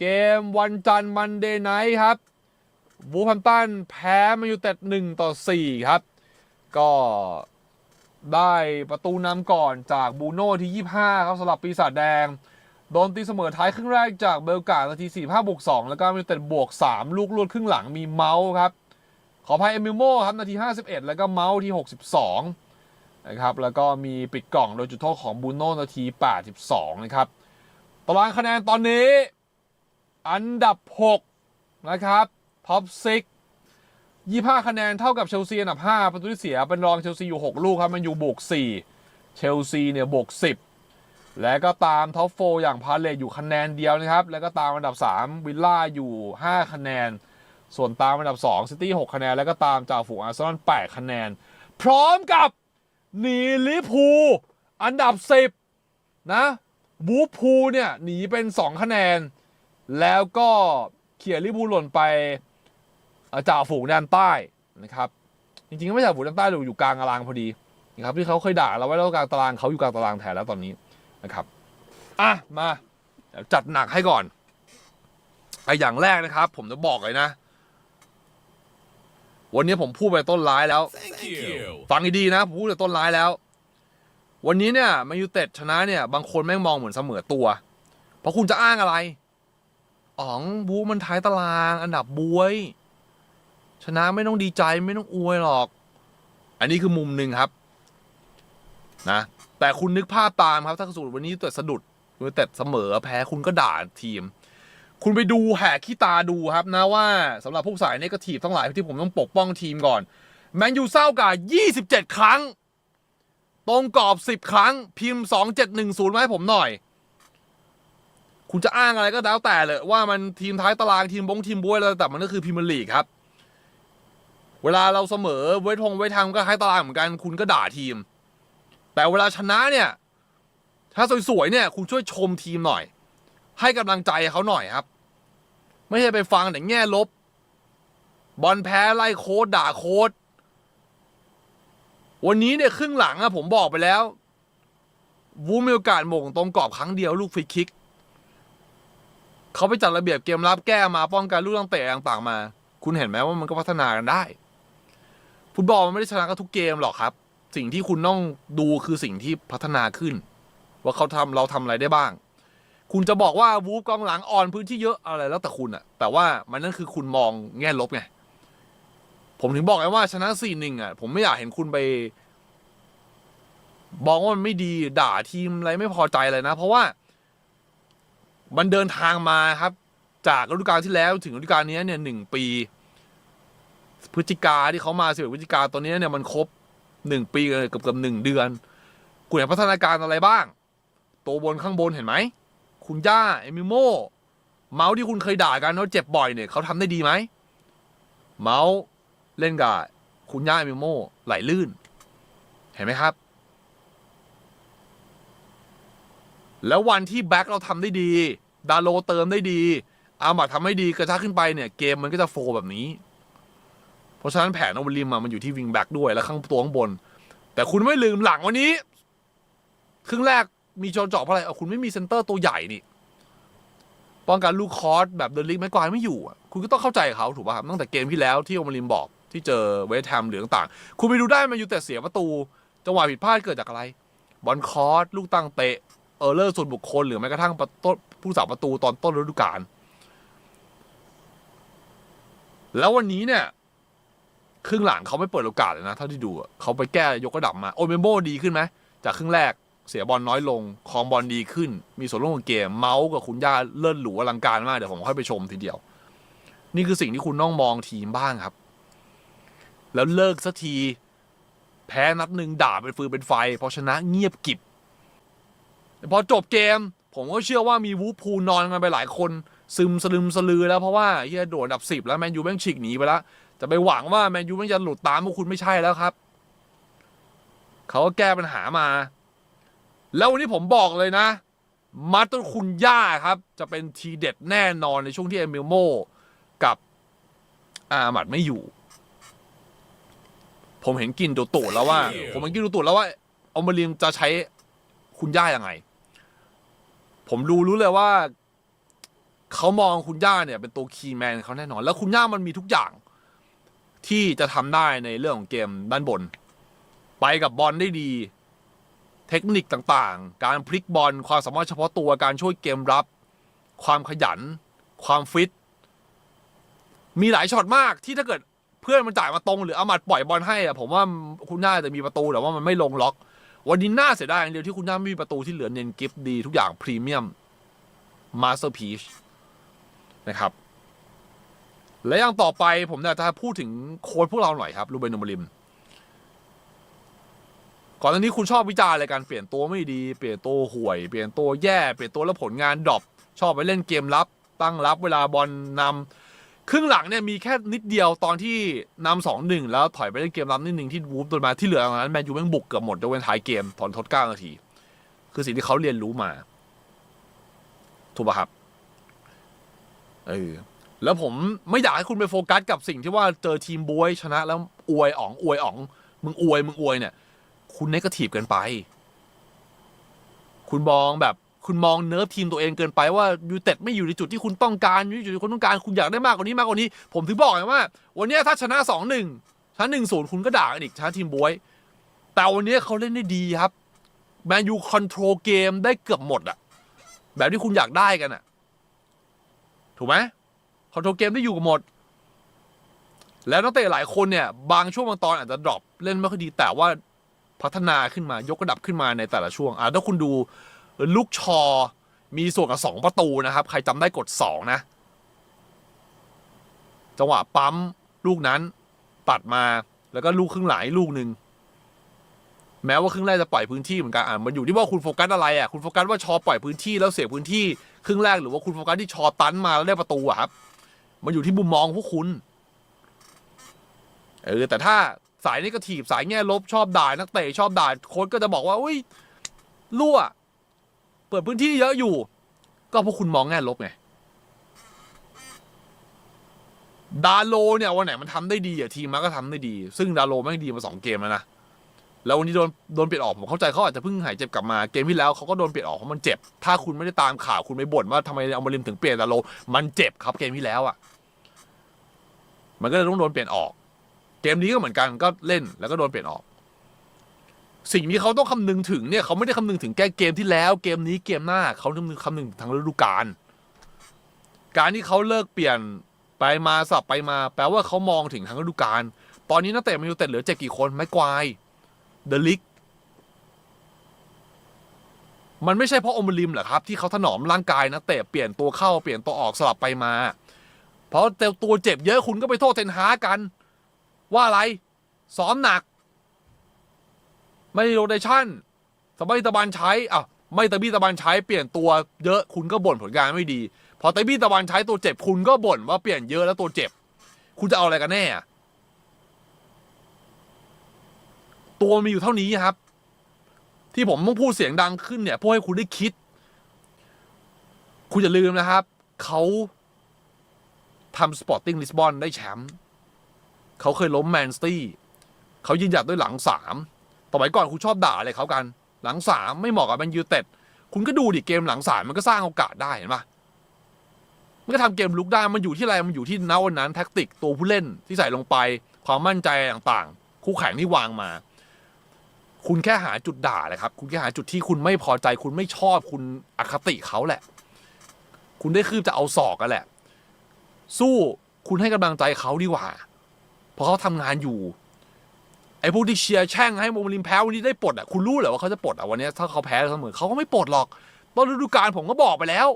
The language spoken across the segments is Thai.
เกมวันจันทร์มันเดย์ไนท์ครับวูฟแฮมตันแพ้มาอยู่แต่1ต่อ4ครับ ก็ได้ประตูนำก่อนจากบูโน่ที่ 25 ครับสำหรับปีศาจแดง โดนตีเสมอท้ายครึ่งแรกจากเบลกาดนาที 45บวก2แล้วก็มีแต่บวก 3 ลูกลวดครึ่งหลังมีเมาส์ครับ ขออภัยเอมิโมครับ นาที 51 แล้วก็เมาส์ที่ 62 นะครับ แล้วก็มีปิดกล่องโดยจุดโทษของบูโน่นาที 82 นะครับ ตารางคะแนนตอนนี้ อันดับ 6 นะครับท็อป6 25คะแนนเท่ากับเชลซีอันดับ 5 ประตูที่เสียเป็นรองเชลซีอยู่ 6 ลูกครับมันอยู่บวก 4 เชลซีเนี่ยบวก 10 และก็ตามท็อปโฟอย่างพาเลตอยู่คะแนนเดียวนะครับ แล้วก็ตามอันดับ 3 วิลล่าอยู่ 5 คะแนน ส่วนตามอันดับ 2 ซิตี้ 6 คะแนน แล้วก็ตามจากฝูงอาร์เซนอล8คะแนน พร้อมกับหนีลิพูอันดับ 10 นะบูฟพูลเนี่ยหนีเป็น 2 คะแนน แล้วก็เขี่ยลิเวอร์พูลหล่นไปเอ่อจ่าฝูงแดนใต้นะครับ จริงๆก็ไม่จ่าฝูงแดนใต้หรอกอยู่กลางตารางพอดีนะครับที่เขาเคยด่าเราไว้แล้วกลางตารางเขาอยู่กลางตารางแทนแล้วตอนนี้นะครับอะมาเดี๋ยวจัดหนักให้ก่อนไออย่างแรกนะครับ ผมจะบอกเลยนะ วันนี้ผมพูดไปต้นร้ายแล้ว Thank you. ฟังดีๆนะผมพูดแต่ต้นร้ายแล้ว วันนี้เนี่ยแมายูเต็ดชนะเนี่ย บางคนแม่งมองเหมือนเสมอตัว เพราะคุณจะอ้างอะไร อ๋องบูมันท้ายตาราง อันดับบวย ชนะไม่ต้องดีใจไม่ต้องอวยหรอก อันนี้คือมุมหนึ่งครับนะ แต่คุณนึกภาพตามครับ ถ้าสมมติวันนี้ต็ดสะดุดยูไนเต็ดเสมอแพ้คุณก็ด่าทีม คุณไปดูแหกขี้ตาดูครับนะว่าสำหรับผู้สายเนกาทีฟทั้งหลายที่ผมต้องปกป้องทีมก่อน แมนยูเศร้ากับ27ครั้ง ตรงกรอบ10ครั้ง พิมพ์2710มาให้ผมหน่อย คุณจะอ้างอะไรก็แล้วแต่เลยว่ามันทีมท้ายตารางทีมบงทีมบวยแล้วแต่มันก็คือพรีเมียร์ลีกครับ เวลาเราเสมอไว้ทงไว้ทางก็ท้ายตารางเหมือนกัน คุณก็ด่าทีม แต่เวลาชนะเนี่ย ถ้าสวยๆเนี่ย คุณช่วยชมทีมหน่อย ให้กำลังใจเขาหน่อยครับ ไม่ใช่ไปฟังแต่แง่ลบ บอลแพ้ไล่โค้ดด่าโค้ดวันนี้เนี่ยครึ่งหลังอะผมบอกไปแล้ว วูมีโอกาสหม่งตรงกรอบครั้งเดียวลูกฟรีคิก เขาไปจัดระเบียบเกมรับแก้มาป้องกันลูกตั้งเตะต่างๆมา คุณเห็นไหมว่ามันก็พัฒนากันได้ ฟุตบอลมันไม่ได้ชนะกันทุกเกมหรอกครับ สิ่งที่คุณต้องดูคือสิ่งที่พัฒนาขึ้น ว่าเขาทำเราทำอะไรได้บ้าง คุณจะบอกว่าวูฟกองหลังอ่อนพื้นที่เยอะอะไรแล้วแต่คุณอะแต่ว่ามันนั่นคือคุณมองแง่ลบไงผมถึงบอกไงว่าชนะสี่หนึ่งอะ ผมไม่อยากเห็นคุณไปบอกว่ามันไม่ดีด่าทีมอะไรไม่พอใจเลยนะ เพราะว่า มันเดินทางมาครับ จากฤดูกาลที่แล้วถึงฤดูกาลนี้เนี่ยหนึ่งปี พฤศจิกาที่เขามาสิบพฤศจิกาตอนนี้เนี่ยมันครบหนึ่งปีเลยเกือบเกือบหนึ่งเดือน คุณเห็นพัฒนาการอะไรบ้าง ตัวบนข้างบนเห็นไหม คุณย่าเอมิโมเมาส์ที่คุณเคยด่ากันว่าเจ็บบ่อยเนี่ยเขาทำได้ดีไหม เมาส์เล่นกับคุณย่ามิโมไหลลื่น เห็นไหมครับ แล้ววันที่แบ็คเราทำได้ดี ดาโลเติมได้ดีอามัดทำให้ดีกระชากขึ้นไปเนี่ยเกมมันก็จะโฟแบบนี้ เพราะฉะนั้นแผนโอวอร์ลิมมันอยู่ที่วิงแบ็กด้วยแล้วข้างตัวข้างบน แต่คุณไม่ลืมหลังวันนี้ ครึ่งแรกมีโจนเจาะเพราะอะไรเอาคุณไม่มีเซนเตอร์ตัวใหญ่นี่ ป้องกันลูกคอร์สแบบเดนลิกไม่กวายไม่อยู่ คุณก็ต้องเข้าใจเขาถูกป่ะครับตั้งแต่เกมที่แล้วที่โอมาริมบอก ที่เจอเวสแฮมหรือต่างๆคุณไปดูได้มันอยู่แต่เสียประตูจังหวะผิดพลาดเกิดจากอะไร บอลคอร์สลูกตั้งเตะ เออร์เลอร์ส่วนบุคคลหรือแม้กระทั่งประตูผู้สาวประตูตอนต้นฤดูกาลแล้ววันนี้เนี่ยครึ่งหลังเขาไม่เปิดโอกาสเลยนะเท่าที่ดูเขาไปแก้ยกระดับมา โอเมโบดีขึ้นไหมจากครึ่งแรกเสียบอลน้อยลงคองบอลดีขึ้น มีส่วนร่วมกับเกม เมาส์กับคุณย่าเลิศหรูอลังการมาก เดี๋ยวผมค่อยไปชมทีเดียว นี่คือสิ่งที่คุณต้องมองทีมบ้างครับ แล้วเลิกสักที แพ้นัดหนึ่งด่าเป็นฟืนเป็นไฟพอชนะเงียบกิบ แต่พอจบเกม ผมก็เชื่อว่ามีวูฟพูลนอนกันไปหลายคน ซึมสลืมสลือแล้วเพราะว่าเฮียโดดอันดับสิบแล้วแมนยูแม่งฉีกหนีไปแล้วจะไปหวังว่าแมนยูแม่งจะหลุดตามพวกคุณไม่ใช่แล้วครับเขาก็แก้ปัญหามา แล้ววันนี้ผมบอกเลยนะ มาตอร์คุณย่าครับ จะเป็นทีเด็ดแน่นอนในช่วงที่เอมิลโมกับอาหมัดไม่อยู่ ผมเห็นกินตัวตูดแล้วว่า ผมเห็นกินตัวตูดแล้วว่าอมาเรียมจะใช้คุณย่ายังไง ผมดูรู้เลยว่าเขามองคุณย่าเนี่ย เป็นตัวคีย์แมนเขาแน่นอน แล้วคุณย่ามันมีทุกอย่าง ที่จะทำได้ในเรื่องของเกมด้านบน ไปกับบอลได้ดี เทคนิคต่างๆ การพลิกบอลความสามารถเฉพาะตัวการช่วยเกมรับ ความขยัน ความฟิต มีหลายช็อตมากที่ถ้าเกิดเพื่อนมันจ่ายมาตรงหรืออามัดปล่อยบอลให้อะผมว่าคุณน่าจะมีประตูแต่ว่ามันไม่ลงล็อก วันนี้น่าเสียดายอย่างเดียวที่คุณน่าไม่มีประตูที่เหลือเน้นกิฟต์ดีทุกอย่างพรีเมียมมาสเตอร์พีชนะครับ และอย่างต่อไปผมอยากจะพูดถึงโค้ชพวกเราหน่อยครับรูเบนโนมริม ก่อนหน้านี้คุณชอบวิจารณ์อะไรการเปลี่ยนตัวไม่ดี เปลี่ยนตัวห่วย เปลี่ยนตัวแย่ เปลี่ยนตัวแล้วผลงานดรอปชอบไปเล่นเกมรับ ตั้งรับเวลาบอลนำ ครึ่งหลังเนี่ยมีแค่นิดเดียวตอนที่นำสองหนึ่งแล้วถอยไปเล่นเกมรับนิดหนึ่งที่วูฟโดนมาที่เหลือตอนนั้นแมนยูแม่งบุกเกือบหมดยกเว้นท้ายเกมตอนทดเก้านาที คือสิ่งที่เขาเรียนรู้มา ถูกป่ะครับเออแล้วผมไม่อยากให้คุณไปโฟกัสกับสิ่งที่ว่าเจอทีมบวยชนะ แล้วอวยอ๋องอวยอ๋องมึงอวยมึงอวยเนี่ย คุณเนกาทีฟเกินไป คุณมองแบบ คุณมองเนิร์ฟทีมตัวเองเกินไปว่ายูเต็ดไม่อยู่ในจุดที่คุณต้องการอยู่ในจุดที่คุณต้องการคุณอยากได้มากกว่านี้มากกว่านี้ ผมถึงบอกไงว่า วันนี้ถ้าชนะสองหนึ่งชนะหนึ่งศูนย์คุณก็ด่ากันอีกชนะทีมบวย แต่วันนี้เขาเล่นได้ดีครับแมนยูคอนโทรลเกมได้เกือบหมดอะแบบที่คุณอยากได้กันอะถูกไหมคอนโทรลเกมได้อยู่กับหมด แล้วนักเตะหลายคนเนี่ย บางช่วงบางตอนอาจจะดรอปเล่นไม่ค่อยดีแต่ว่าพัฒนาขึ้นมายกระดับขึ้นมาในแต่ละช่วงอะถ้าคุณดู ลูกชอ มีส่วนกับสองประตูนะครับ ใครจำได้กดสองนะ จังหวะปั๊ม ลูกนั้นตัดมาแล้วก็ลูกครึ่งหลังอีกลูกหนึ่งแม้ว่าครึ่งแรกจะปล่อยพื้นที่เหมือนกันอะมันอยู่ที่ว่าคุณโฟกัสอะไรอะคุณโฟกัสว่าชอปล่อยพื้นที่แล้วเสียพื้นที่ครึ่งแรกหรือว่าคุณโฟกัสที่ชอตันมาแล้วได้ประตูอะครับมันอยู่ที่มุมมองพวกคุณเออแต่ถ้าสายนี้ก็ถีบสายแง่ลบชอบด่านักเตะชอบด่าโค้ชก็จะบอกว่าอุ้ยรั่ว เปิดพื้นที่เยอะอยู่ ก็พวกคุณมองแง่ลบไง ดาโลเนี่ยวันไหนมันทำได้ดีอะทีมมันก็ทำได้ดี ซึ่งดาโลแม่งดีมาสองเกมแล้วนะ แล้ววันนี้โดนโดนเปลี่ยนออกผมเข้าใจเขาอาจจะเพิ่งหายเจ็บกลับมาเกมที่แล้วเขาก็โดนเปลี่ยนออกเพราะมันเจ็บ ถ้าคุณไม่ได้ตามข่าวคุณไปบ่นว่าทำไมเอามาริมถึงเปลี่ยนดาโล มันเจ็บครับเกมที่แล้วอะมันก็เลยต้องโดนเปลี่ยนออก เกมนี้ก็เหมือนกันก็เล่นแล้วก็โดนเปลี่ยนออก สิ่งที่เขาต้องคำนึงถึงเนี่ยเขาไม่ได้คำนึงถึงแค่เกมที่แล้วเกมนี้เกมหน้าเขาคำนึงคำนึงถึงทั้งฤดูกาลการที่เขาเลิกเปลี่ยนไปมาสับไปมา แปลว่าเขามองถึงทั้งฤดูกาลตอนนี้นักเตะแมนยูเต็ดเหลือเจ็ดกี่คนไม่กวายเดลิกมันไม่ใช่เพราะอมริมเหรอครับ ที่เขาถนอมร่างกายนักเตะเปลี่ยนตัวเข้าเปลี่ยนตัวออกสลับไปมา เพราะตัวเจ็บเยอะคุณก็ไปโทษเทนฮากัน ว่าอะไรซ้อมหนัก ไม่โรเดชั่นสบายตะบันใช้อะไม่ตะบี้ตะบันใช้เปลี่ยนตัวเยอะคุณก็บ่นผลงานไม่ดี พอตะบี้ตะบันใช้ตัวเจ็บคุณก็บ่นว่าเปลี่ยนเยอะแล้วตัวเจ็บ คุณจะเอาอะไรกันแน่ ตัวมีอยู่เท่านี้ครับ ที่ผมต้องพูดเสียงดังขึ้นเนี่ยเพื่อให้คุณได้คิด คุณอย่าลืมนะครับ เขาทำสปอร์ติ้งลิสบอนได้แชมป์เขาเคยล้มแมนสตี้เขายืนหยัดด้วยหลังสาม ต่อไปก่อนคุณชอบด่าอะไรเขากัน หลังสามไม่เหมาะกับแมนยูเต็ดคุณก็ดูดิเกมหลังสามมันก็สร้างโอกาสได้เห็นปะมันก็ทำเกมลุกได้มันอยู่ที่อะไรมันอยู่ที่ณวันนั้นแท็กติกตัวผู้เล่นที่ใส่ลงไปความมั่นใจต่างๆ คู่แข่งที่วางมา คุณแค่หาจุดด่าเลยครับ คุณแค่หาจุดที่คุณไม่พอใจ คุณไม่ชอบคุณอคติเขาแหละ คุณได้คืบจะเอาศอกกันแหละ สู้คุณให้กำลังใจเขาดีกว่าเพราะเขาทำงานอยู่ ไอ้พวกที่เชียร์แช่งให้โมลิมแพ้วันนี้ได้ปลดอะคุณรู้เหรอว่าเขาจะปลดอะวันนี้ถ้าเขาแพ้เสมอเขาก็ไม่ปลดหรอกต้นฤดูกาลผมก็บอกไปแล้ว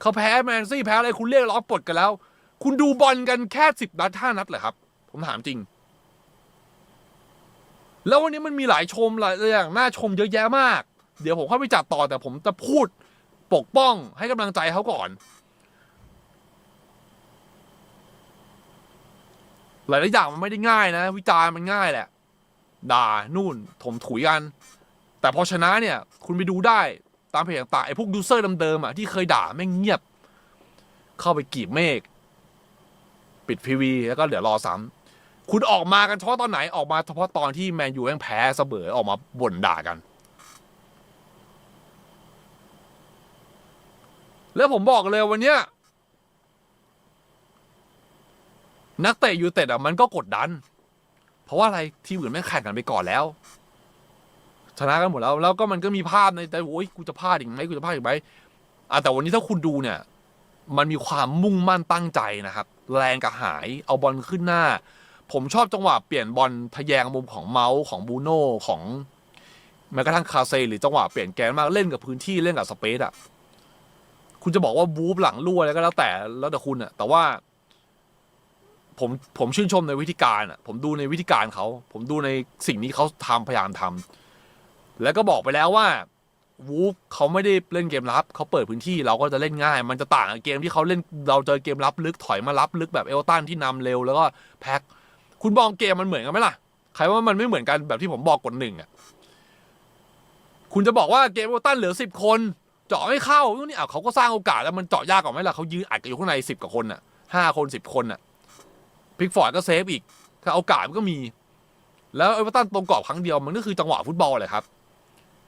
เขาแพ้แมนซี่แพ้อะไรคุณเรียกร้องปลดกันแล้ว คุณดูบอลกันแค่สิบนัดห้านัดเหรอครับ ผมถามจริง แล้ววันนี้มันมีหลายชมหลายอย่างน่าชมเยอะแยะมาก เดี๋ยวผมเข้าไปจัดต่อแต่ผมจะพูดปกป้องให้กำลังใจเขาก่อน หลายๆอย่างมันไม่ได้ง่ายนะ วิจารณ์มันง่ายแหละ ด่านู่นถมถุยกัน แต่พอชนะเนี่ย คุณไปดูได้ตามเพจต่างๆไอ้พวกยูเซอร์เดิมๆอะที่เคยด่าแม่งเงียบ เข้าไปกีบเมฆปิดพีวีแล้วก็เดี๋ยวรอซ้ำคุณออกมากันเฉพาะตอนไหนออกมาเฉพาะตอนที่แมนยูแม่งแพ้เสมอออกมาบ่นด่ากัน แล้วผมบอกเลยวันเนี้ย นักเตะยูเต็ดอะมันก็กดดัน เพราะว่าอะไรทีมอื่นไม่งแข่งกันไปก่อนแล้ว ชนะกันหมดแล้ว แล้วก็มันก็มีภาพในใจโอ้ยกูจะพลาดอีกไหมกูจะพลาดอีกไหมอะแต่วันนี้ถ้าคุณดูเนี่ย มันมีความมุ่งมั่นตั้งใจนะครับ แรงกระหายเอาบอลขึ้นหน้า ผมชอบจังหวะเปลี่ยนบอลทะแยงมุมของเมาส์ของบูโน่ของแม้กระทั่งคาเซหรือจังหวะเปลี่ยนแกนมากเล่นกับพื้นที่เล่นกับสเปซอะคุณจะบอกว่าบูฟหลังรั่วอะไรก็แล้วแต่แล้วแต่คุณอะแต่ว่า ผมผมชื่นชมในวิธีการอะ ผมดูในวิธีการเขา ผมดูในสิ่งที่เขาทำพยายามทำแล้วก็บอกไปแล้วว่าวูฟเขาไม่ได้เล่นเกมรับเขาเปิดพื้นที่เราก็จะเล่นง่าย มันจะต่างกับเกมที่เขาเล่นเราเจอเกมรับลึกถอยมารับลึกแบบเอลตันที่นำเร็วแล้วก็แพ็คคุณมองเกมมันเหมือนกันไหมล่ะใครว่ามันไม่เหมือนกันแบบที่ผมบอกกดหนึ่งอะคุณจะบอกว่าเกมเอลตันเหลือสิบคนเจาะไม่เข้านี่อะเขาก็สร้างโอกาสแล้วมันเจาะยากกว่าไหมล่ะเขายืนอัดกันอยู่ข้างในสิบกว่าคนอะห้าคนสิบคนอะ พิกฟอร์ดก็เซฟอีกก็โอกาสมันก็มี แล้วเอเวอร์ตันตรงกรอบครั้งเดียวมันก็คือจังหวะฟุตบอลเลยครับ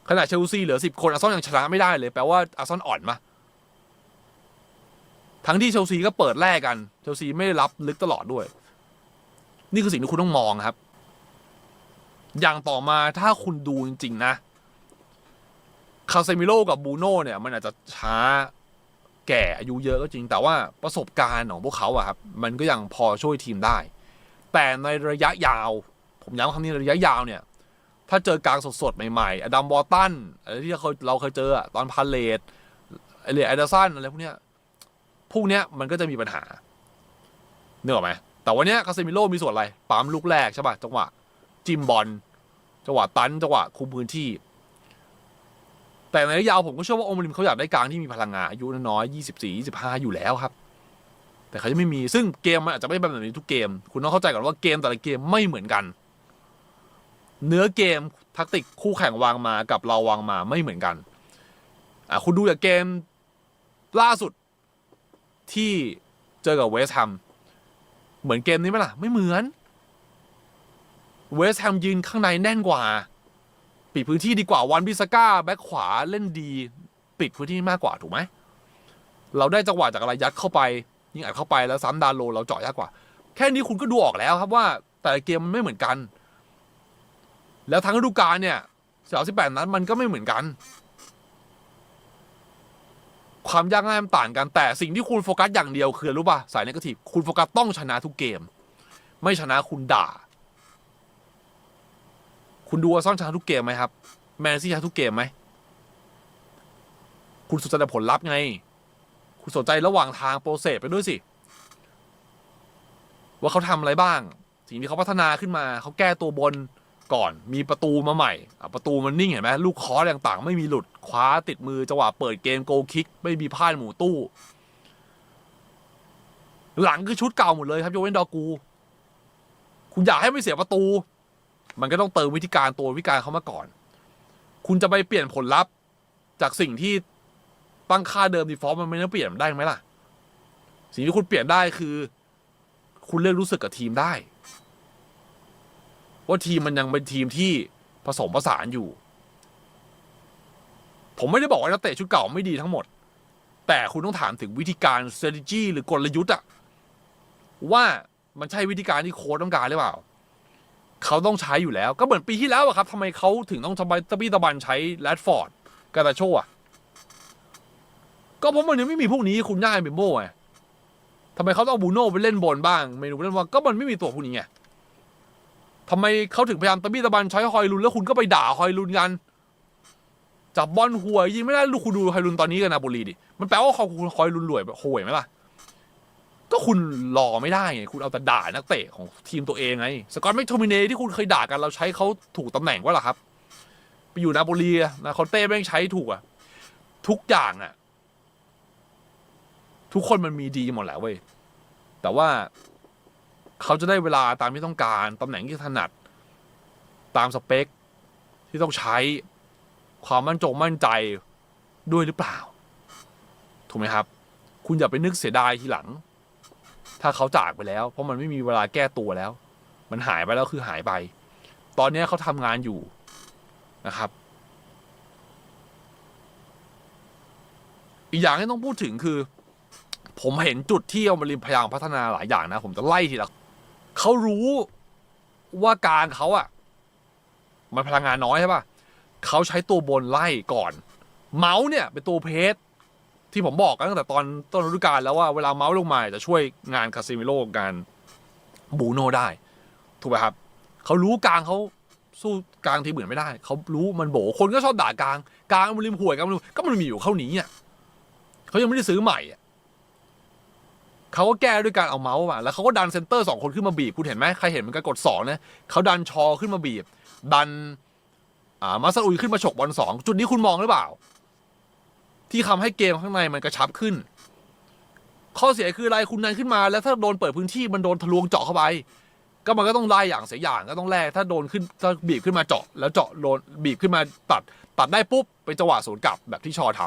ขณะเชลซีเหลือสิบคนอาร์ซอลยังชนะไม่ได้เลยแปลว่าอาร์ซอลอ่อนมาทั้งที่เชลซีก็เปิดแรกกันเชลซีไม่ได้รับลึกตลอดด้วย นี่คือสิ่งที่คุณต้องมองครับ อย่างต่อมาถ้าคุณดูจริง ๆ นะคาเซมิโลกับบูโน่เนี่ย มันอาจจะช้า แก่อายุเยอะก็จริง แต่ว่าประสบการณ์ของพวกเขาอะครับมันก็ยังพอช่วยทีมได้ แต่ในระยะยาว ผมย้ำคำนี้ระยะยาวเนี่ย ถ้าเจอกลางสดๆใหม่ๆอดัมบอตันอะไรที่เราเคยเราเคยเจอตอนพาเลตไอเลียไอเดอร์สันอะไรพวกเนี้ยพวกเนี้ยมันก็จะมีปัญหาเนื้อไหมแต่วันเนี้ยคาเซมิโลมีส่วนอะไรปั๊มลูกแรกใช่ป่ะจังหวะ จิมบอลจังหวะตันจังหวะคุมพื้นที่ แต่ในระยะยาวผมก็เชื่อว่าโอมริมเขาอยากได้กลางที่มีพลังงานอายุน้อยยี่สิบสี่ยี่สิบห้าอยู่แล้วครับ แต่เขาจะไม่มีซึ่งเกมมันอาจจะไม่เป็นแบบนี้ทุกเกม คุณต้องเข้าใจก่อนว่าเกมแต่ละเกมไม่เหมือนกัน เนื้อเกมทักติกคู่แข่งวางมากับเราวางมาไม่เหมือนกันอะคุณดูจากเกมล่าสุดที่เจอกับเวสต์แฮมเหมือนเกมนี้ไหมล่ะ ไม่เหมือน เวสต์แฮมยืนข้างในแน่นกว่า ปิดพื้นที่ดีกว่าวันบิสก้าแบ็คขวาเล่นดี ปิดพื้นที่มากกว่าถูกไหมเราได้จังหวะจากอะไรยัดเข้าไป ยิงอัดเข้าไปแล้วซ้ำดานโลเราเจาะยากกว่า แค่นี้คุณก็ดูออกแล้วครับว่า แต่เกมมันไม่เหมือนกัน แล้วทั้งฤดูกาลเนี่ยสามสิบแปดนั้นมันก็ไม่เหมือนกัน ความยากง่ายมันต่างกันแต่สิ่งที่คุณโฟกัสอย่างเดียวคือรู้ป่ะสายเนกาทีฟคุณโฟกัสต้องชนะทุกเกม ไม่ชนะคุณด่า คุณดูว่าซ่อนชนะทุกเกมไหมครับ แมนซี่ชนะทุกเกมไหม คุณสนใจผลลัพธ์ไง คุณสนใจระหว่างทางโปรเซสไปด้วยสิ ว่าเขาทำอะไรบ้าง สิ่งที่เขาพัฒนาขึ้นมา เขาแก้ตัวบนก่อน มีประตูมาใหม่ประตูมันนิ่งเห็นไหมลูกคอร์ต่างๆ ไม่มีหลุด คว้าติดมือจังหวะเปิดเกมโกลคิก ไม่มีพลาดหมูตู้ หลังคือชุดเก่าหมดเลยครับยกเว้นดอกู คุณอยากให้ไม่เสียประตู มันก็ต้องเติมวิธีการตัววิธีการเขามาก่อน คุณจะไปเปลี่ยนผลลัพธ์ จากสิ่งที่ตั้งค่าเดิมดีฟอลต์มันไม่ได้เปลี่ยนได้ไหมล่ะ สิ่งที่คุณเปลี่ยนได้คือ คุณเลือกรู้สึกกับทีมได้ ว่าทีมมันยังเป็นทีมที่ผสมผสานอยู่ ผมไม่ได้บอกว่านักเตะชุดเก่าไม่ดีทั้งหมด แต่คุณต้องถามถึงวิธีการ strategy หรือกลยุทธ์อะว่ามันใช่วิธีการที่โค้ชต้องการหรือเปล่า เขาต้องใช้อยู่แล้ว ก็เหมือนปีที่แล้วอะครับทำไมเขาถึงต้องทำไมตะบี้ตะบันใช้แรดฟอร์ดกาตาโชอะก็เพราะมันยังไม่มีพวกนี้คุณย่าเบมโบ้ไงทำไมเขาต้องเอาบูโน่ไปเล่นบนบ้างเมนูเล่นบอลก็มันไม่มีตัวพวกนี้ไงทำไมเขาถึงพยายามตะบี้ตะบันใช้ฮอยลุนแล้วคุณก็ไปด่าฮอยลุนกันจับบอลห่วยยิงไม่ได้ลูกคุณดูฮอยลุนตอนนี้กันนาโปลีดิมันแปลว่าเขาคุณฮอยลุนรวยห่วยไหมล่ะ ก็คุณรอไม่ได้ไงคุณเอาแต่ด่านักเตะของทีมตัวเองไงสกอตแมคโทมิเนที่คุณเคยด่ากันเราใช้เขาถูกตำแหน่งว่าล่ะครับ ไปอยู่นาโปลีนะคอนเต้แม่งใช้ถูกอะทุกอย่างอะทุกคนมันมีดีหมดแหละเว้ยแต่ว่าเขาจะได้เวลาตามที่ต้องการตำแหน่งที่ถนัด ตามสเปค ที่ต้องใช้ความมั่นจงมั่นใจด้วยหรือเปล่า ถูกไหมครับ คุณอย่าไปนึกเสียดายทีหลัง ถ้าเขาจากไปแล้ว เพราะมันไม่มีเวลาแก้ตัวแล้ว มันหายไปแล้วคือหายไป ตอนนี้เขาทำงานอยู่นะครับ อีกอย่างที่ต้องพูดถึงคือ ผมเห็นจุดที่เอามาริมพยายามพัฒนาหลายอย่างนะ ผมจะไล่ทีละเขารู้ว่าการเขาอะมันพลังงานน้อยใช่ปะเขาใช้ตัวบนไล่ก่อน เมาส์เนี่ยเป็นตัวเพจ ที่ผมบอกกันตั้งแต่ตอนต้นฤดูกาลแล้วว่าเวลาเมาส์ลงมาจะช่วยงานคาซิมิโลงานบูโนได้ ถูกไหมครับ เขารู้กลางเขาสู้กลางทีมอื่นไม่ได้ เขารู้มันโบคนก็ชอบด่ากลาง กลางมันริมห่วยกลางมันริมก็มันมีอยู่เข้านี้อะเขายังไม่ได้ซื้อใหม่อะเขาก็แก้ด้วยการเอาเมาส์มาแล้วเขาก็ดันเซนเตอร์สองคนขึ้นมาบีบคุณเห็นไหมใครเห็นมันก็กดสองนะเขาดันชอขึ้นมาบีบ ดันอ่ามาซาอุยขึ้นมาฉกบอลสองจุดนี้คุณมองหรือเปล่า ที่ทำให้เกมข้างในมันกระชับขึ้น ข้อเสียคืออะไรคุณนันขึ้นมา แล้วถ้าโดนเปิดพื้นที่มันโดนทะลวงเจาะเข้าไป ก็มันก็ต้องไล่อย่างเสียอย่างก็ต้องแลกถ้าโดนขึ้นถ้าบีบขึ้นมาเจาะ แล้วเจาะโดนบีบขึ้นมาตัด ตัดได้ปุ๊บเป็นจังหวะสวนกลับแบบที่ชอท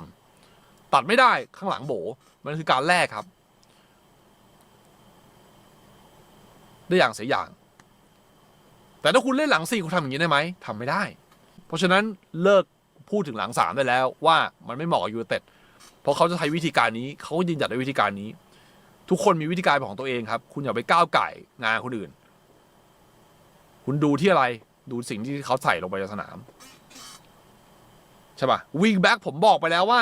ำตัดไม่ได้ข้างหลังโบมันคือการแลกครับ ได้อย่างเสียอย่าง แต่ถ้าคุณเล่นหลังสี่คุณทำอย่างนี้ได้ไหมทำไม่ได้ เพราะฉะนั้นเลิก พูดถึงหลังสามได้แล้วว่ามันไม่เหมาะกับยูเต็ดเพราะเขาจะใช้วิธีการนี้เขายืนหยัดในวิธีการนี้ ทุกคนมีวิธีการของตัวเองครับ คุณอย่าไปก้าวไก่งานคนอื่น คุณดูที่อะไรดูสิ่งที่เขาใส่ลงไปในสนามใช่ปะวิงแบ็กผมบอกไปแล้วว่า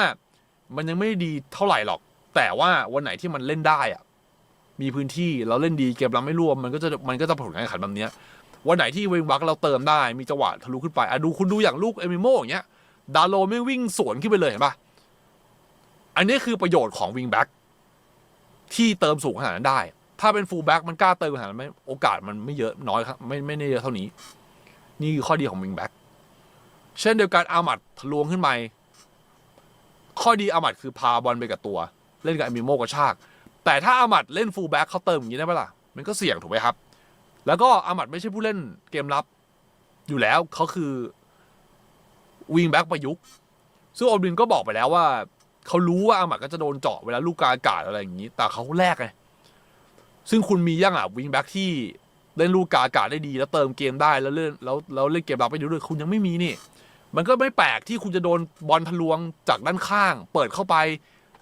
มันยังไม่ดีเท่าไหร่หรอก แต่ว่าวันไหนที่มันเล่นได้อะมีพื้นที่เราเล่นดีเกมเราไม่รวมมันก็จะมันก็จะผลการแข่งขันแบบเนี้ยวันไหนที่วิงแบ็กเราเติมได้มีจังหวะทะลุขึ้นไปอะดูคุณดูอย่างลูกเอมิโมอย่างเงี้ย ดาโลไม่วิ่งสวนขึ้นไปเลยเห็นปะอันนี้คือประโยชน์ของวิงแบ็กที่เติมสูงขนาดนั้นได้ ถ้าเป็นฟูลแบ็กมันกล้าเติมขนาดนั้นไหมโอกาสมันไม่เยอะน้อยครับไม่ไม่ได้เยอะเท่านี้ นี่คือข้อดีของวิงแบ็กเช่นเดียวกันอามัดทะลวงขึ้นไปข้อดีอามัดคือพาบอลไปกับตัว เล่นกับอมิโมกระชาก แต่ถ้าอามัดเล่นฟูลแบ็กเขาเติมอย่างนี้ได้ปะล่ะ มันก็เสี่ยงถูกไหมครับ แล้วก็อามัดไม่ใช่ผู้เล่นเกมรับ อยู่แล้วเขาคือ วิงแบ็กประยุกต์ซึ่งโอบินก็บอกไปแล้วว่า เขารู้ว่าอามัดก็จะโดนเจาะเวลาลูกกาอากาศอะไรอย่างนี้ แต่เขาแลกไงซึ่งคุณมียังอะวิงแบ็กที่เล่นลูกกาอากาศได้ดี แล้วเติมเกมได้แล้วเล่นแล้วแล้วเล่นเกมรับไปด้วยคุณยังไม่มีนี่ มันก็ไม่แปลกที่คุณจะโดนบอลทะลวงจากด้านข้าง เปิดเข้าไป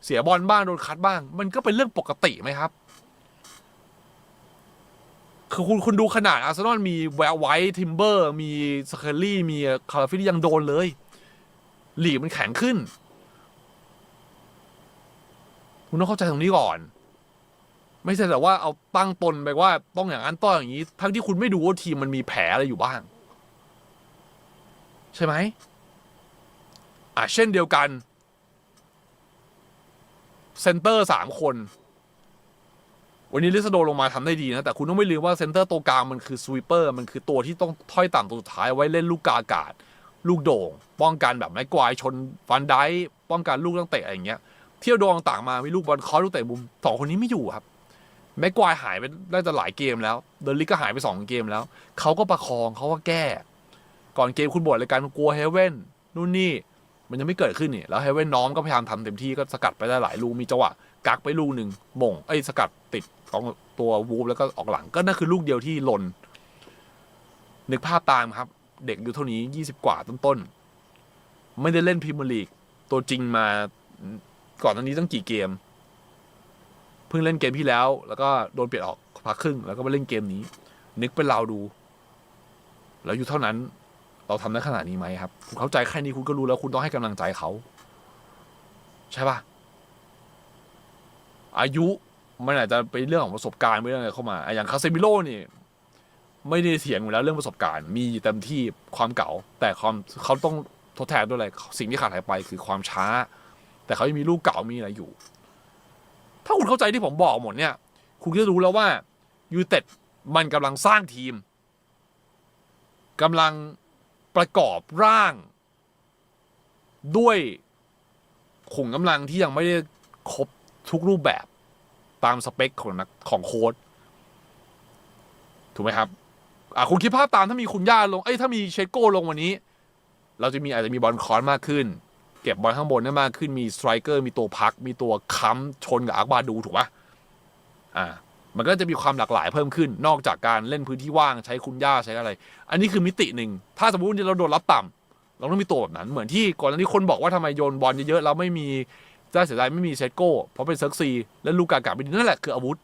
เสียบอลบ้างโดนคัดบ้าง มันก็เป็นเรื่องปกติไหมครับ คือคุณคุณดูขนาดอาร์เซนอลมีแวร์ไวท์ทิมเบอร์มีสเคลลี่มีคาราฟิลยังโดนเลยหลีกมันแข็งขึ้น คุณต้องเข้าใจตรงนี้ก่อน ไม่ใช่แต่ว่าเอาตั้งตนไปว่าต้องอย่างนั้นต้องอย่างนี้ ทั้งที่คุณไม่ดูว่าทีมมันมีแผลอะไรอยู่บ้าง ใช่ไหมอะเช่นเดียวกัน เซนเตอร์สามคน วันนี้ลิซาโดลงมาทำได้ดีนะ แต่คุณต้องไม่ลืมว่าเซนเตอร์ตัวกลางมันคือสวีปเปอร์มันคือตัวที่ต้องถ้อยต่ำตัวสุดท้ายไว้เล่นลูกกาอากาศ ลูกโด่ง ป้องกันแบบไม้กวายชนฟันได้ป้องกันลูกตั้งเตะอะไรอย่างเงี้ย เที่ยวโดนต่างมา มีลูกบอลคอร์ลูกเตะมุมสองคนนี้ไม่อยู่ครับแม็กวายหายไปได้จะหลายเกมแล้ว เดลิกก็หายไปสองเกมแล้ว เขาก็ประคองเขาก็แก้ ก่อนเกมคุณบ่นเลยการกลัวเฮเว่นนู่นนี่มันยังไม่เกิดขึ้นนี่แล้วเฮเว่นน้อมก็พยายามทำเต็มที่ก็สกัดไปได้หลายลูกมีจังหวะกักไปลูกหนึ่งมงเอ้สกัดติดของตัววูฟแล้วก็ออกหลังก็นั่นคือลูกเดียวที่หล่นนึกภาพตามครับ เด็กอยู่เท่านี้ยี่สิบกว่าต้นๆ ไม่ได้เล่นพรีเมียร์ลีก ตัวจริงมาก่อนตอนนี้ตั้งกี่เกม เพิ่งเล่นเกมที่แล้ว แล้วก็โดนเปลี่ยนออกพักครึ่ง แล้วก็มาเล่นเกมนี้ นึกเป็นเราดู แล้วอยู่เท่านั้น เราทำได้ขนาดนี้ไหมครับ คุณเข้าใจแค่นี้คุณก็รู้แล้วคุณต้องให้กำลังใจเขา ใช่ปะ อายุมันอาจจะเป็นเรื่องของประสบการณ์ไม่เรื่องอะไรเข้ามาอย่างคาเซมิโลนี่ไม่ได้เถียงอยู่แล้วเรื่องประสบการณ์ มีเต็มที่ความเก่า แต่ความเขาต้องทดแทนด้วยอะไรสิ่งที่ขาดหายไปคือความช้า แต่เขายังมีลูกเก่ามีอะไรอยู่ ถ้าคุณเข้าใจที่ผมบอกหมดเนี่ย คุณจะรู้แล้วว่ายูเต็ดมันกำลังสร้างทีมกำลังประกอบร่าง ด้วยขุมกำลังที่ยังไม่ได้ครบ ทุกรูปแบบตามสเปคของนักของโค้ดถูกไหมครับอะคุณคิดภาพตามถ้ามีคุณย่าลงเอ้ยถ้ามีเชโก้ลงวันนี้ เราจะมีอาจจะมีบอลคอนมากขึ้น เก็บบอลข้างบนได้มากขึ้นมีสไตรเกอร์มีตัวพัก มีตัวค้ำชนกับอาร์บาดูถูกปะอ่ามันก็จะมีความหลากหลายเพิ่มขึ้น นอกจากการเล่นพื้นที่ว่างใช้คุณย่าใช้อะไร อันนี้คือมิติหนึ่ง ถ้าสมมติเราโดนรับต่ำเราต้องมีตัวแบบนั้น เหมือนที่ก่อนหน้านี้คนบอกว่าทำไมโยนบอลเยอะๆเราไม่มี ได้เสียดายไม่มีเซตโก้ เพราะเป็นเซิร์กซีและลูกากาไม่ดีนั่นแหละคืออาวุธ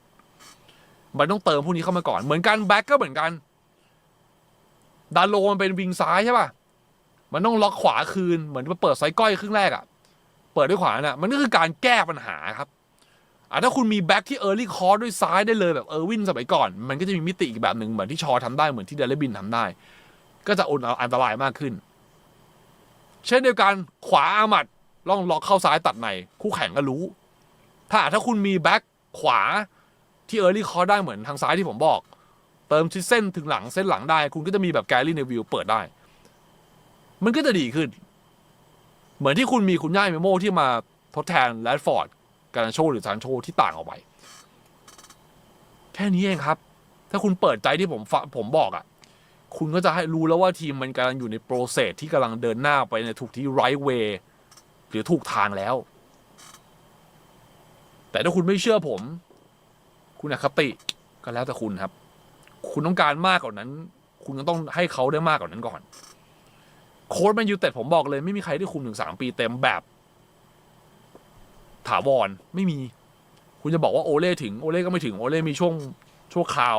มันต้องเติมพวกนี้เข้ามาก่อน เหมือนกันแบ็กก็เหมือนกัน ดาโลมันเป็นวิงซ้ายใช่ป่ะ มันต้องล็อกขวาคืน เหมือนมาเปิดไซก้อยครึ่งแรกอะเปิดด้วยขวาน่ะ มันก็คือการแก้ปัญหาครับอะถ้าคุณมีแบ็กที่เออร์ลี่คอร์ด้วยซ้ายได้เลยแบบเออร์วินสมัยก่อน มันก็จะมีมิติอีกแบบหนึ่งเหมือนที่ชอทำได้เหมือนที่เดลบินทำได้ ก็จะอันตรายมากขึ้น เช่นเดียวกันขวาอามัด ล่องล็อกเข้าซ้ายตัดในคู่แข่งก็รู้ ถ้าถ้าคุณมีแบ็คขวาที่เออร์ลี่คอร์ได้เหมือนทางซ้ายที่ผมบอก เติมชิดเส้นถึงหลังเส้นหลังได้ คุณก็จะมีแบบแกลลี่ในวิวเปิดได้ มันก็จะดีขึ้น เหมือนที่คุณมีคุณย่ายเมโมที่มาทดแทนแรดฟอร์ดการนโชหรือซานโชที่ต่างออกไป แค่นี้เองครับ ถ้าคุณเปิดใจที่ผมผมบอกอะ่ะ คุณก็จะให้รู้แล้วว่าทีมมันกำลังอยู่ในโปรเซสที่กำลังเดินหน้าไปในถูกที่ไรเวย์ หรือถูกทางแล้ว แต่ถ้าคุณไม่เชื่อผม คุณอคติก็แล้วแต่คุณครับ คุณต้องการมากกว่านั้น คุณก็ต้องให้เขาได้มากกว่านั้นก่อน โค้ดแมนยูเต็ดผมบอกเลย ไม่มีใครได้คุมถึงสามปีเต็มแบบ ถาวรไม่มี คุณจะบอกว่าโอเล่ถึงโอเล่ก็ไม่ถึงโอเล่มีช่วงช่วงคราว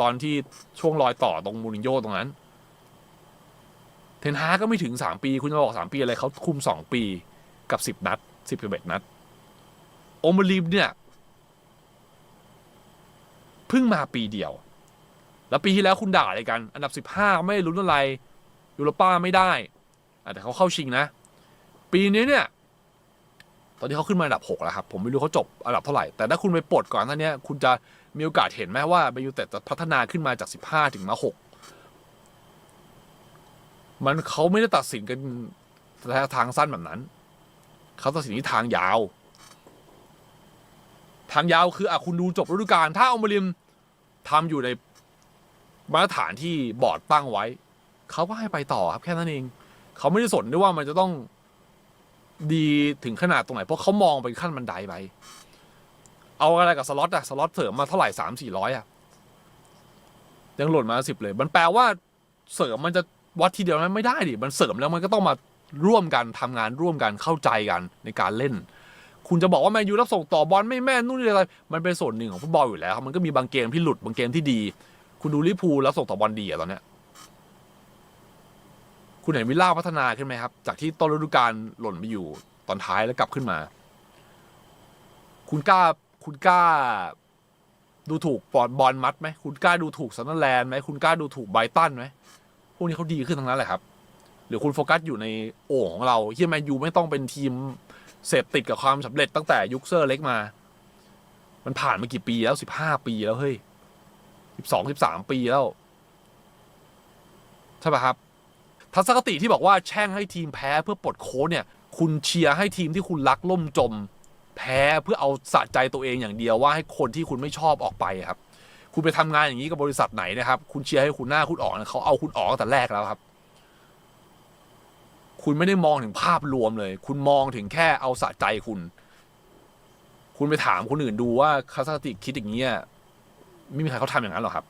ตอนที่ช่วงรอยต่อตรงมูรินโญ่ตรงนั้น เทนฮาก็ไม่ถึงสามปี คุณจะบอกสามปีอะไรเขาคุมสองปีกับสิบนัดสิบเอ็ดนัด โอมาลีมเนี่ยเพิ่งมาปีเดียว แล้วปีที่แล้วคุณด่าอะไรกัน อันดับสิบห้าไม่ลุ้นอะไรยูโรป้าไม่ได้แต่เขาเข้าชิงนะ ปีนี้เนี่ย ตอนนี้เขาขึ้นมาอันดับหกแล้วครับ ผมไม่รู้เขาจบอันดับเท่าไหร่ แต่ถ้าคุณไปปลดก่อนหน้านี้คุณจะมีโอกาสเห็นไหมว่าเบยูเต็ดจะพัฒนาขึ้นมาจากสิบห้าถึงมาหก มันเขาไม่ได้ตัดสินกันทางสั้นแบบนั้น เขาตัดสินที่ทางยาว ทางยาวคืออะคุณดูจบฤดูกาลถ้าเอามาริมทำอยู่ในมาตรฐานที่บอร์ดตั้งไว้ เขาก็ให้ไปต่อครับแค่นั้นเอง เขาไม่ได้สนด้วยว่ามันจะต้องดีถึงขนาดตรงไหน เพราะเขามองเป็นขั้นบันไดไป เอาอะไรกับสล็อตอะสล็อตเสริมมาเท่าไหร่สามสี่ร้อยอะยังหล่นมาสิบเลย มันแปลว่าเสริมมันจะ วัดทีเดียวมันไม่ได้ดิมันเสริมแล้วมันก็ต้องมาร่วมกันทำงานร่วมกันเข้าใจกันในการเล่น คุณจะบอกว่าแมนยูรับส่งต่อบอลไม่แม่นนู่นนี่อะไร มันเป็นส่วนหนึ่งของฟุตบอลอยู่แล้วครับมันก็มีบางเกมที่หลุดบางเกมที่ดี คุณดูลิพูลรับส่งต่อบอลดีอะตอนเนี้ยคุณเห็นวิลล่าพัฒนาขึ้นไหมครับ จากที่ต้นฤดูกาลหล่นไปอยู่ตอนท้ายแล้วกลับขึ้นมา คุณกล้าคุณกล้า ดูถูกปอดบอลมัดไหมคุณกล้าดูถูกซันเดอร์แลนด์ไหมคุณกล้าดูถูกไบตันไหม พวกนี้เขาดีขึ้นทั้งนั้นแหละครับ หรือคุณโฟกัสอยู่ในโอ่งของเราเฮียแมนยูไม่ต้องเป็นทีมเสพติดกับความสำเร็จตั้งแต่ยุคเซอร์เล็กมา มันผ่านมากี่ปีแล้วสิบห้าปีแล้วเฮ้ยสิบสองสิบสามปีแล้วใช่ป่ะครับทัศนคติที่บอกว่าแช่งให้ทีมแพ้เพื่อปลดโค้ชเนี่ย คุณเชียร์ให้ทีมที่คุณรักล่มจม แพ้เพื่อเอาสะใจตัวเองอย่างเดียวว่าให้คนที่คุณไม่ชอบออกไปครับ คุณไปทำงานอย่างนี้กับบริษัทไหนนะครับ คุณเชียร์ให้คุณหน้าคุณออกนะเขาเอาคุณออกตั้งแต่แรกแล้วครับ คุณไม่ได้มองถึงภาพรวมเลย คุณมองถึงแค่เอาสะใจคุณ คุณไปถามคนอื่นดูว่าคาสติคิดอย่างนี้ยไม่มีใครเขาทำอย่างนั้นหรอกครับ